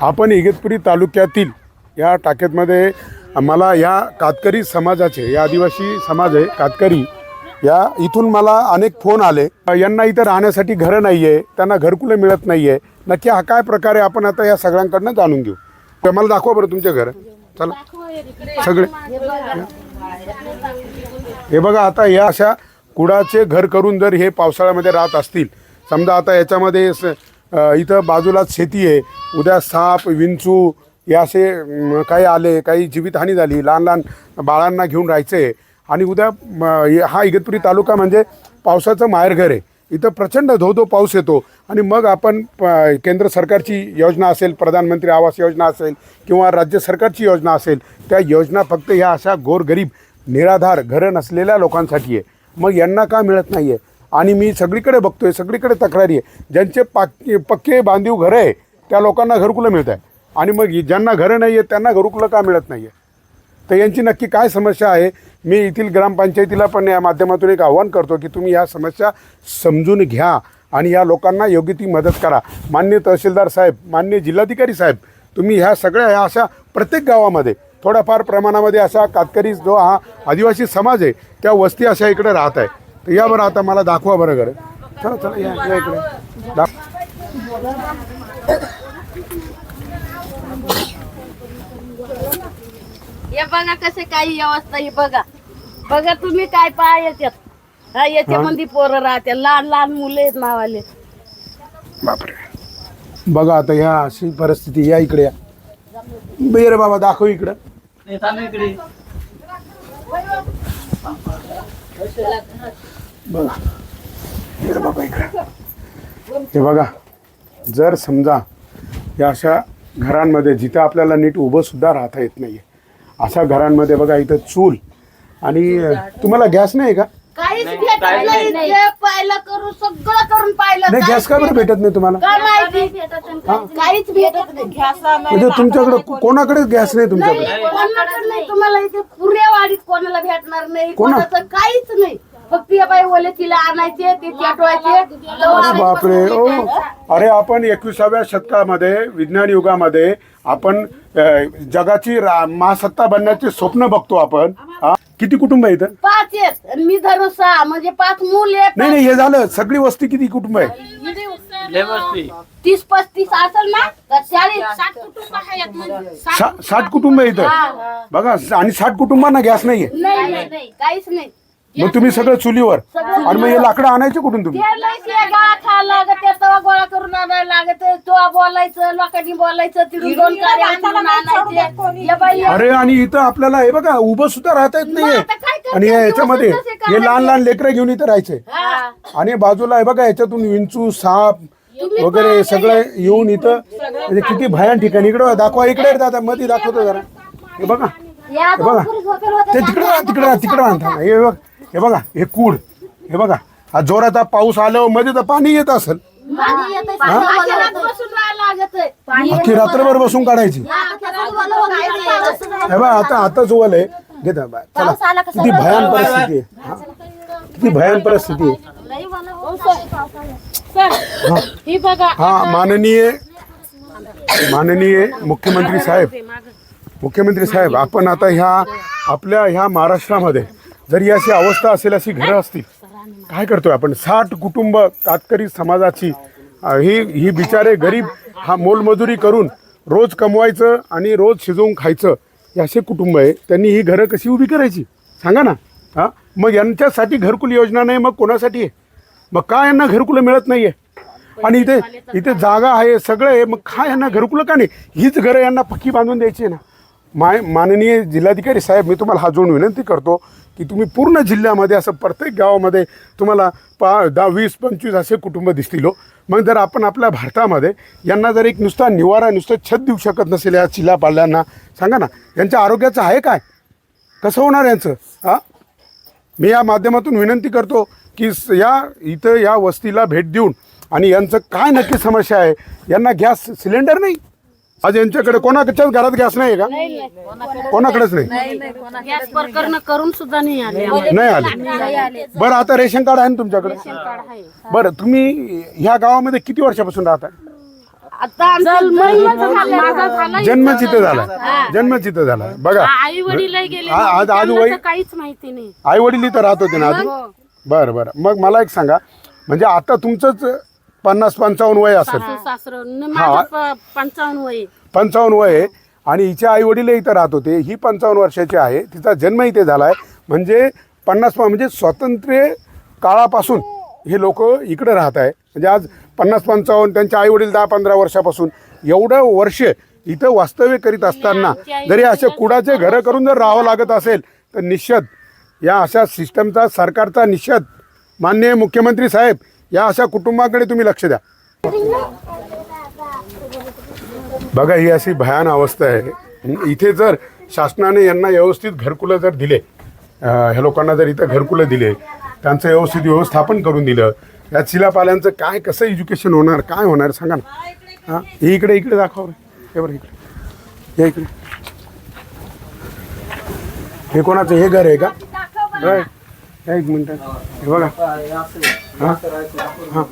आपण इगतपुरी तालुक्यातील या टाकेतमध्ये मला या कातकरी समाजाचे या आदिवासी समाज आहे कातकरी या इथून मला अनेक फोन आले. यांना इथं राहण्यासाठी घरं नाही आहे त्यांना घरकुलं मिळत नाही आहे नक्की हा काय प्रकारे आपण आता या सगळ्यांकडनं जाणून घेऊ. तर मला दाखवा बरं तुमचे घर. चला. सगळे. हे बघा आता या अशा कुडाचे घर करून जर हे पावसाळ्यामध्ये राहत असतील समजा आता याच्यामध्ये इथं बाजूलाच शेती आहे. उद्या साप विंचू हे असे काही आले काही जीवितहानी झाली. लहान लहान बाळांना घेऊन राहायचं आहे आणि उद्या हा इगतपुरी तालुका म्हणजे पावसाचं माहेरघर आहे. इथं प्रचंड धो धो पाऊस येतो. आणि मग आपण प- केंद्र सरकारची योजना असेल प्रधानमंत्री आवास योजना असेल किंवा राज्य सरकारची योजना असेल त्या योजना फक्त ह्या अशा गोरगरीब निराधार घरं नसलेल्या लोकांसाठी आहे. मग यांना का मिळत नाही आहे आणि मी सगळीकडे बघतो आहे सगळीकडे तक्रारी आहे. ज्यांचे पाक पक्के बांधीव घरं आहे त्या लोकांना घरकुलं मिळत आहे. आणि मग ज्यांना घरं नाही आहेत त्यांना घरकुलं का मिळत नाही आहे तर यांची नक्की काय समस्या आहे? मी येथील ग्रामपंचायतीला पण या माध्यमातून एक आव्हान करतो की तुम्ही या समस्या समजून घ्या आणि या लोकांना योग्य ती मदत करा. मान्य तहसीलदार साहेब मान्य जिल्हाधिकारी साहेब तुम्ही ह्या सगळ्या ह्या अशा प्रत्येक गावामध्ये थोड्याफार प्रमाणामध्ये असा कातकरी जो हा आदिवासी समाज आहे त्या वस्ती अशा इकडे राहत आहे. तर या बरं आता मला दाखवा बरं घर. चला चला या या इकडे. दाख हे बघा कसे काही व्यवस्था ही बघा. बघा तुम्ही काय पाय याच्यात हा याच्यामध्ये पोरं राहते लहान लहान मुले आहेत नावाले बापरे. बघा आता ह्या अशी परिस्थिती या इकडे या. रे बाबा दाखव इकडं. बघा. हे रे बाबा इकडं. हे बघा. जर समजा या अशा घरांमध्ये जिथं आपल्याला नीट उभं सुद्धा राहता येत नाहीये अशा घरांमध्ये बघा इथं चूल आणि तुम्हाला गॅस नाही का? काहीच भेटत नाही ते पाहिलं करून सगळं करून पाहिलं. नाही गॅस का बरं भेटत नाही तुम्हाला? काय माहिती? काहीच भेटत नाही. म्हणजे तुमच्याकडे को- कोणाकडेच गॅस नाही तुमच्याकडे? कोणाकडे नाही. तुम्हाला इथे पुऱ्यावाडीत कोणाला भेटणार नाही. कोणा? कोणाचं काहीच नाही. फक्त या बाई ओले तिला आणायचे ते चटवायचे अरे बापरे ओ. अरे आपण एकविसाव्या शतकामध्ये विज्ञान युगामध्ये आपण अ, जगाची रा- महासत्ता बनण्याचे स्वप्न बघतो आपण. हा? किती कुटुंब आहे इथं? पाच आहेत. आणि मी धरून सहा म्हणजे पाच मुले नाही नाही हे झालं. सगळी वस्ती किती कुटुंब आहे? तीस पस्तीस असेल ना तर चाळीस. साठ कुटुंब आहेत म्हणजे. साठ- सा- साठ कुटुंब आहे इथं? बघा आणि साठ कुटुंबांना गॅस नाहीये. नाही नाही नाही, काहीच नाही. मग तुम्ही सगळं चुलीवर. आणि मग हे लाकडं आणायचे कुठून तुम्ही? गोळा करून आणायला लागत तो बोलायचं लोकांनी बोलायचं तिथून दोन कार्य आणून आणायचे. या बाई अरे आणि इथं आपल्याला हे बघा उभं सुद्धा राहता येत नाहीये. आता काय करते? आणि या दिवस हे लहान लहान लेकरं घेऊन इथं राहायचे. हा. आणि बाजूला आहे बघा याच्यातून विंचू साप वगैरे सगळं येऊन इथं म्हणजे किती भयान ठिकाणी. इकडं दाखवा इकडे दादा मध्ये दाखवतो जरा. हे बघा. या हे बघा. दोन झोपेल होते ते तिकडे राहा तिकडे राहा तिकडे राहा थांबा. हे बघ. हे बघा हे कूड. हे बघा हा जोराचा पाऊस आल्यावर मध्ये तर पाणी येत असेल. अख्खी रात्रभर बसून काढायची. हे बघा आता आता जो आलंय घेता चला. किती भयान परिस्थिती आहे. हा? किती भयान परिस्थिती आहे. ही बघा हा माननीय माननीय मुख्यमंत्री साहेब. मुख्यमंत्री साहेब आपण आता ह्या आपल्या ह्या महाराष्ट्रामध्ये जरी अशी अवस्था असेल अशी घरं असतील काय करतोय आपण? साठ कुटुंब तातकरी समाजाची ही ही बिचारे गरीब हा मोलमजुरी करून रोज कमवायचं आणि रोज शिजवून खायचं हे असे कुटुंब आहे. त्यांनी ही घरं कशी उभी करायची? सांगा ना. हां? मग यांच्यासाठी घरकुल योजना नाही मग कोणासाठी आहे? मग का यांना घरकुलं मिळत नाही आहे आणि इथे इथे जागा आहे सगळं आहे मग का यांना घरकुलं का नाही? हीच घरं यांना पक्की बांधून द्यायची आहे ना. माय माननीय जिल्हाधिकारी साहेब मी तुम्हाला हा जोडून विनंती करतो की तुम्ही पूर्ण जिल्ह्यामध्ये असं प्रत्येक गावामध्ये तुम्हाला पा दहा वीस पंचवीस असे कुटुंब दिसतील हो. मग जर आपण आपल्या भारतामध्ये यांना जर एक नुसता निवारा नुसतं छत देऊ शकत नसेल या चिल्ला सांगा ना यांच्या आरोग्याचं आहे काय? कसं होणार यांचं? हां? मी या माध्यमातून विनंती करतो की स- या इथं या वस्तीला भेट देऊन आणि यांचं काय नक्की समस्या आहे यांना गॅस सिलेंडर नाही? आज यांच्याकडे कोणाच्याच घरात गॅस नाही आहे का? कोणाकडेच नाही. गॅस प्रकरण करून सुद्धा नाही आले. नाही आले. बरं आता रेशन कार्ड आहे ना तुमच्याकडे? बरं तुम्ही ह्या गावामध्ये किती वर्षापासून राहता आता आमचा माझा झाला जन्म तिथं झाला जन्म तिथं झाला बघा. आई वडील आज आज वय काहीच माहिती नाही. आई वडील इथं राहत होते ना आधी बरं बरं. मग मला एक सांगा. म्हणजे आता तुमचंच पन्नास पंचावन्न वय असेल. सासू सासर. माझं प- पंचावन्न वय. आहे. पंचावन्न वय आहे. आणि हिच्या आई वडील इथं राहत होते. ही पंचावन्न वर्षाची आहे. तिचा जन्म इथे झाला आहे म्हणजे पन्नास म्हणजे स्वातंत्र्य काळापासून हे लोक इकडे राहत आहे. म्हणजे आज पन्नास पंचावन्न त्यांचे आई वडील दहा पंधरा वर्षापासून एवढं वर्ष इथं वास्तव्य करीत असताना जरी असे कुडाचे घरं करून जर राहावं लागत असेल तर निश्चित या अशा सिस्टमचा सरकारचा निषेध माननीय मुख्यमंत्री साहेब या अशा कुटुंबाकडे तुम्ही लक्ष द्या. बघा ही अशी भयान अवस्था आहे. इथे जर शासनाने यांना व्यवस्थित घरकुलं जर दिले ह्या लोकांना जर इथं घरकुलं दिले त्यांचं व्यवस्थित व्यवस्थापन करून दिलं या शिलापाल्यांचं काय कसं एज्युकेशन होणार काय होणार सांगा ना. हां हे इकडे इकडे दाखव रे. हे बरं इकडे. या इकडे. हे कोणाचं? हे घर आहे का? एक मिनटं. हे बघा. हां? हां.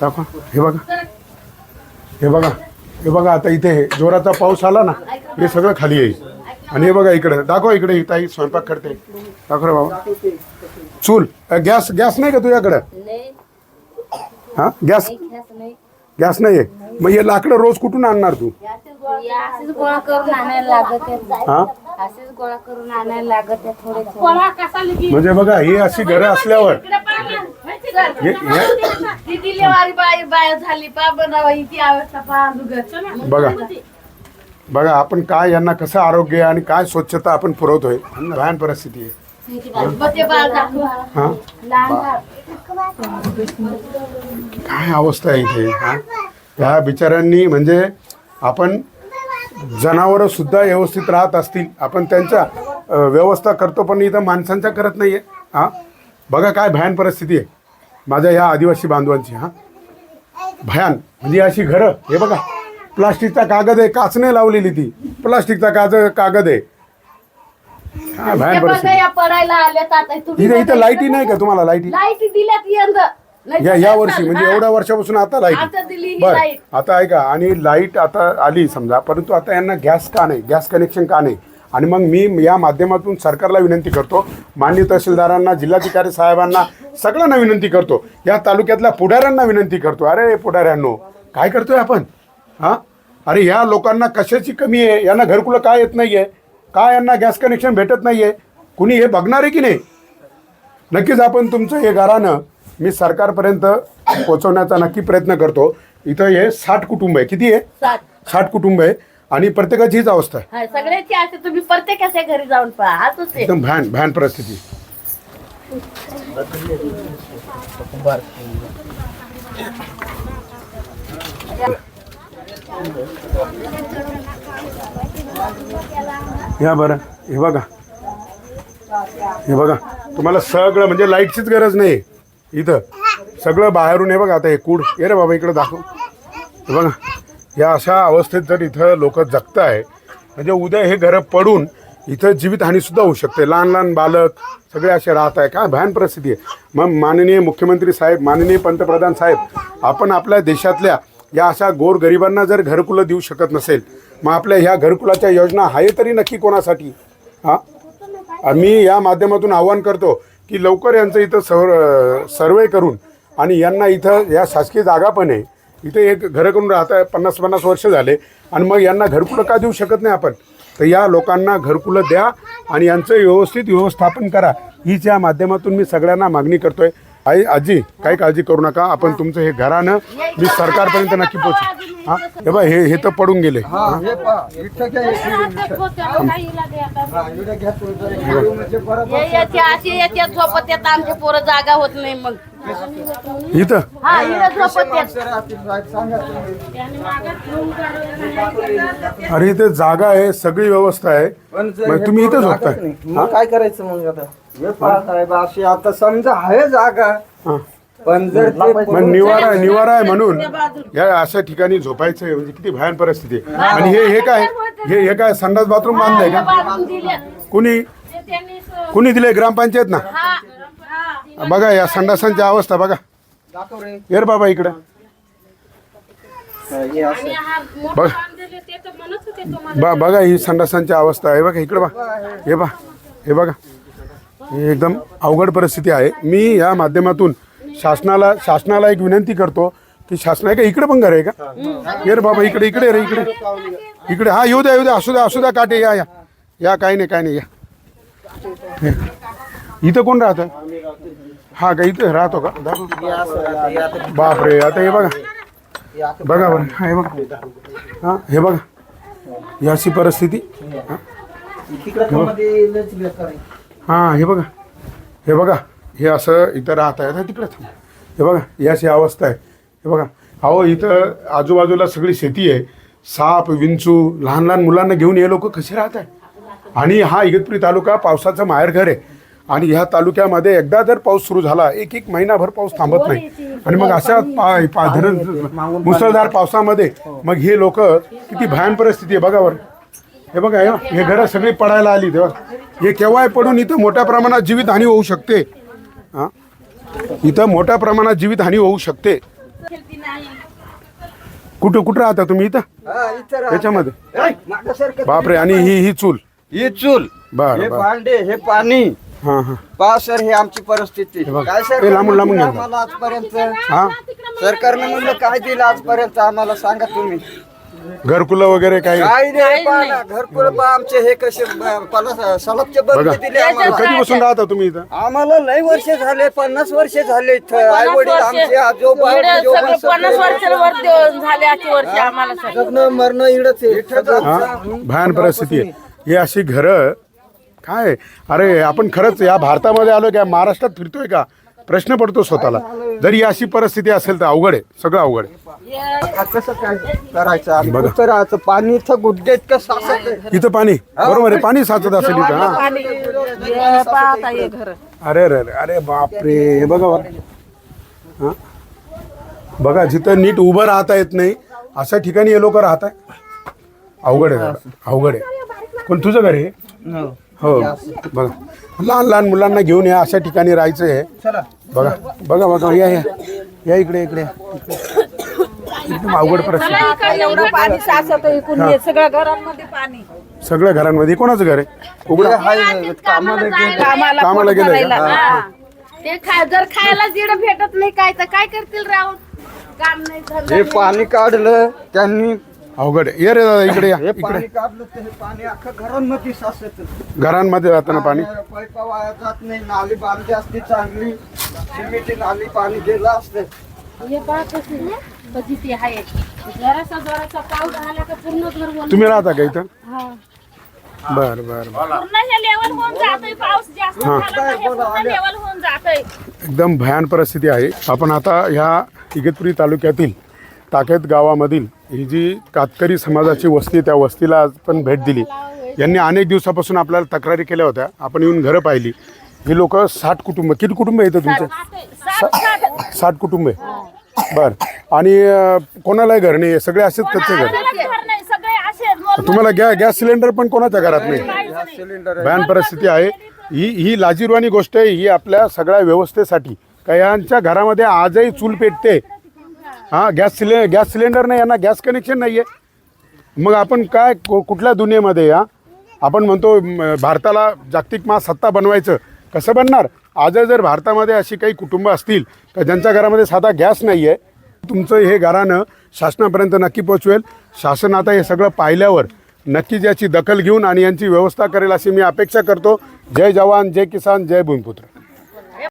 दाखवा. हे बघा. हे बघा. हे बघा आता इथे जोराचा पाऊस आला ना हे सगळं खाली येईल. आणि हे बघा इकडे. दाखव इकडे ही ताई स्वयंपाक करते. दाखव रे बाबा. चूल. गॅस गॅस नाही का तुझ्याकडं? हा? गॅस? गॅस नाही आहे मग हे लाकडं रोज कुठून आणणार तू? असेच गोळा करून आणायला लागत आहे हा? असेच गोळा करून आणायला लागत आहे थोडे थोडे. कोणा कसा लगी म्हणजे बघा ही अशी घरं असल्यावर हे हे ती डिलेवारी बाई बाया झाली. पा बनावा हिची अवस्था पहा दुघं. बघा. बघा आपण काय यांना कसं आरोग्य आणि काय स्वच्छता आपण पुरवतोय भयान परिस्थिती आहे. हा? काय अवस्था आहे इथे हा? ह्या बिचाऱ्यांनी म्हणजे आपण जनावरं सुद्धा व्यवस्थित राहत असतील आपण त्यांच्या अ, व्यवस्था करतो पण इथं माणसांच्या करत नाहीये हा? बघा काय भयान परिस्थिती आहे. माझ्या ह्या आदिवासी बांधवांची हा. भयान. म्हणजे अशी घरं हे बघा. प्लास्टिकचा कागद आहे काच नाही लावलेली ती. प्लास्टिकचा काज कागद आहे. भयान परिस्थिती. पडायला तुम्ही इथे इथं लाईटी नाही का तुम्हाला लाईटी? लाईटी दिल्यात यंदा. नाही या तर या. वर्षी म्हणजे हा. एवढ्या वर्षापासून आता आता लाइट ही बर. लाइट. आता ऐका आणि लाइट आता आली समजा परंतु आता यांना गॅस का नाही? गॅस कनेक्शन का नाही? आणि मग मी या माध्यमातून सरकारला विनंती करतो माननीय तहसीलदारांना जिल्हाधिकारी साहेबांना सगळ्यांना विनंती करतो या तालुक्यातल्या पुढाऱ्यांना विनंती करतो. अरे पुढाऱ्यांनो काय करतोय आपण? हां? अरे या लोकांना कशाची कमी आहे? यांना घरकुलं काय येत नाही आहे का यांना गॅस कनेक्शन भेटत नाही आहे कुणी हे बघणार आहे की नाही? नक्कीच आपण तुमचं हे घरानं मी सरकारपर्यंत पोहोचवण्याचा नक्की प्रयत्न करतो. इथं हे साठ कुटुंब आहे. किती आहे? साठ कुटुंब आहे. आणि प्रत्येकाची हीच अवस्था आहे. हा, सगळ्याची असे तुम्ही प्रत्येकाच्या घरी जाऊन पहा. हाच आहे. एकदम भयान भयान परिस्थिती. या बरं हे बघा. हे बघा तुम्हाला सगळं म्हणजे लाईटचीच गरज नाही. इथं. सगळं बाहेरून हे बघा आता हे कूड. ये रे बाबा इकडे दाखव. हे बघा. या अशा अवस्थेत जर इथं लोक जगत आहे म्हणजे उद्या हे घरं पडून इथं जीवितहानीसुद्धा होऊ शकते. लहान लहान बालक सगळे असे राहत आहे. काय भयान परिस्थिती आहे. मग माननीय मुख्यमंत्री साहेब माननीय पंतप्रधान साहेब आपण आपल्या देशातल्या या अशा गोरगरिबांना जर घरकुलं देऊ शकत नसेल मग आपल्या ह्या घरकुलाच्या योजना आहे तरी नक्की कोणासाठी? हां? मी या माध्यमातून आवाहन करतो की लवकर यांचं इथं सर सर्वे करून आणि यांना इथं या शासकीय जागा पण आहे. इथे एक घरं करून राहत आहे पन्नास पन्नास वर्ष झाले. आणि मग यांना घरकुलं का देऊ शकत नाही आपण? तर या लोकांना घरकुलं द्या आणि यांचं व्यवस्थित व्यवस्थापन करा. हीच या माध्यमातून मी सगळ्यांना मागणी करतोय. आई आजी काही काळजी करू नका. आपण तुमचं हे घरानं मी सरकारपर्यंत नक्की पोचू हां? हे बघ हे हे तर पडून गेले. आहे? आमचे पोरं जागा होत नाही मग. इथं? हा झोपत तुम्ही. अरे इथे जागा आहे सगळी व्यवस्था आहे. पण जर मग हे तुम्ही इथं करू झोपताय लागत नाही. मग काय करायचं मग आता? हे पहा साहेब अशी आता समजा आहे जागा हां. पण जर ते मग निवारा निवारा आहे म्हणून. या अशा ठिकाणी झोपायचं आहे म्हणजे किती भयान परिस्थिती आहे. आणि हे हे काय हे हे काय संडास बाथरूम बांधलंय का? बांधून दिले कुणी कुणी दिले ग्रामपंचायत ना? बघा या संडासांची अवस्था बघा. दाखव रे ये रे बाबा इकडं. हे असं. हा बघ. ब बघा ही संडासांची अवस्था आहे. बघा इकडे बघा हे बघा हे बघा. हे एकदम अवघड परिस्थिती आहे. मी या माध्यमातून शासनाला शासनाला एक विनंती करतो की शासन आहे का इकडे पण घर आहे का? ये रे बाबा इकडे इकडे रे इकडे. इकडे. हा येऊ द्या येऊ द्या. असू द्या असू द्या. काटे या या. या काही नाही काही नाही या. इथं कोण राहतं हा का इथं राहतो का? बापरे आता हे बघा. बघा बरं हा हे बघा. हा हे बघा. ही अशी परिस्थिती. हा. हां हे बघा. हे बघा हे असं इथं राहत आहे तिकडे थांब. हे बघा ही अशी अवस्था आहे. हे बघा. अहो इथं आजूबाजूला सगळी शेती आहे. साप विंचू लहान लहान मुलांना घेऊन हे लोक कसे राहत आहे आणि हा इगतपुरी तालुका पावसाचं माहेरघर आहे. आणि ह्या तालुक्यामध्ये एकदा जर पाऊस सुरू झाला एक एक महिनाभर पाऊस थांबत नाही. आणि मग अशा धरण मुसळधार पावसामध्ये मग हे लोक किती भयान परिस्थिती आहे बघा बरं. हे बघा हे हे घरं सगळी पडायला आली तेव्हा. हे केव्हाही पडून इथं मोठ्या प्रमाणात जीवितहानी होऊ शकते. हा? इथं मोठ्या प्रमाणात जीवितहानी होऊ शकते. कुठं कुठं राहता तुम्ही इथं? हा, इथं राहतं. याच्यामध्ये. ऐ, मागं सरकत बापरे आणि ही ही चूल. ही चूल. बर हे हे पाणी. हां हां. पहा सर हे आमची परिस्थिती. बघ. काय ते लांबून लांबून घ्या. आम्हाला आजपर्यंत हां? सरकारनं म्हणलं काय दिलं आजपर्यंत आम्हाला सांगा तुम्ही. घरकुलं वगैरे काही? काय नाही पहा ना, घरकुल पहा आमचे हे कसे ब- पन्नास सलबचे बघा. बंद दिले आम्हाला. कधीपासून राहता तुम्ही इथं? आम्हाला लय वर्ष झाले पन्नास वर्ष झाले इथं. आई वडील वर्ष. आमचे आजोबा इकडे आजोबा सगळे सगळे. पन्नास वर्षांवर देऊन झाले आजची वर्ष आम्हाला सगळं. जगणं मरणं इडच आहे. हा. भयान परिस्थिती आहे. ही अशी घरं काय? अरे आपण खरंच या भारतामध्ये आलो की महाराष्ट्रात फिरतोय का? प्रश्न पडतो स्वतःला. जर ही अशी परिस्थिती असेल तर अवघड आहे. सगळं अवघड आहे. कसं काय करायचं? पाणी इथं गुडघे इतकं साचत. इथं पाणी. बरोबर आहे. पाणी साचत असेल इथं हा? पाणी हे पाहता हे घर. अरे अरे अरे अरे बापरे. हे बघा बरं. हा? बघा जिथं नीट उभं राहता येत नाही अशा ठिकाणी हे लोक राहत आहे अवघड आहे. अवघड आहे. पण तुझं घर आहे हो बघा. लहान लहान मुलांना घेऊन या अशा ठिकाणी राहायचं आहे. चला. बघा बघा बघा या या. या इकडे इकडे. एकदम अवघड एवढं पाणी साचत इकून हे. सगळं घरांमध्ये पाणी. सगळ्या घरांमध्ये. कोणाचं घर आहे? उघडं. हाय कामाला गेले. कामाला. हा. ते खा जर खायला जिडं भेटत नाही काय तर काय करतील राहून काम नाही धंदा हे नाही. पाणी काढलं त्यांनी अवघड आहे. ये रे दादा इकडे या हे इकडे. पाणी काढलं तर हे पाणी अख्खं घरांमध्ये साचत. घरांमध्ये जाताना पाणी? पैपा वाया जात नाही. नाली बांधली असती चांगली. सिमेंटची नाली पाणी गेलं असतं. हे पहा कशी कशी आहे? जरासा जरासा पाऊस झाला का पूर्ण घर. तुम्ही राहता का इथं? बर बर बर. पूर्ण हे लेवल होऊन जातोय पाऊस जास्त झाला तर हे पूर्ण लेवल होऊन जातोय. एकदम भयान परिस्थिती आहे. आपण आता ह्या इगतपुरी तालुक्यातील टाकेत गावामधील ही जी कातकरी समाजाची वस्ती त्या वस्तीला आज पण भेट दिली. यांनी अनेक दिवसापासून आपल्याला तक्रारी केल्या होत्या. आपण येऊन घरं पाहिली. ही लोक साठ कुटुंब किती कुटुंब येतं तुमचं? साठ कुटुंब आहे. बर. आणि कोणालाही घर नाही आहे सगळे असेच कच्चे घर. तुम्हाला गॅ गॅस सिलेंडर पण कोणाच्या घरात नाही? सिलेंडर भयान परिस्थिती आहे. ही ही लाजीरवाणी गोष्ट आहे. ही आपल्या सगळ्या व्यवस्थेसाठी. का यांच्या घरामध्ये आजही चूल पेटते. हां गॅस सिले गॅस सिलेंडर नाही यांना गॅस कनेक्शन नाही आहे मग आपण काय को कुठल्या दुनियेमध्ये या आपण म्हणतो भारताला जागतिक महासत्ता बनवायचं. कसं बनणार? आज जर भारतामध्ये अशी काही कुटुंब असतील का ज्यांच्या घरामध्ये साधा गॅस नाही आहे तुमचं हे घरानं शासनापर्यंत नक्की पोचवेल शासन आता हे सगळं पाहिल्यावर नक्कीच याची दखल घेऊन आणि यांची व्यवस्था करेल अशी मी अपेक्षा करतो. जय जवान जय किसान जय भूमिपुत्र.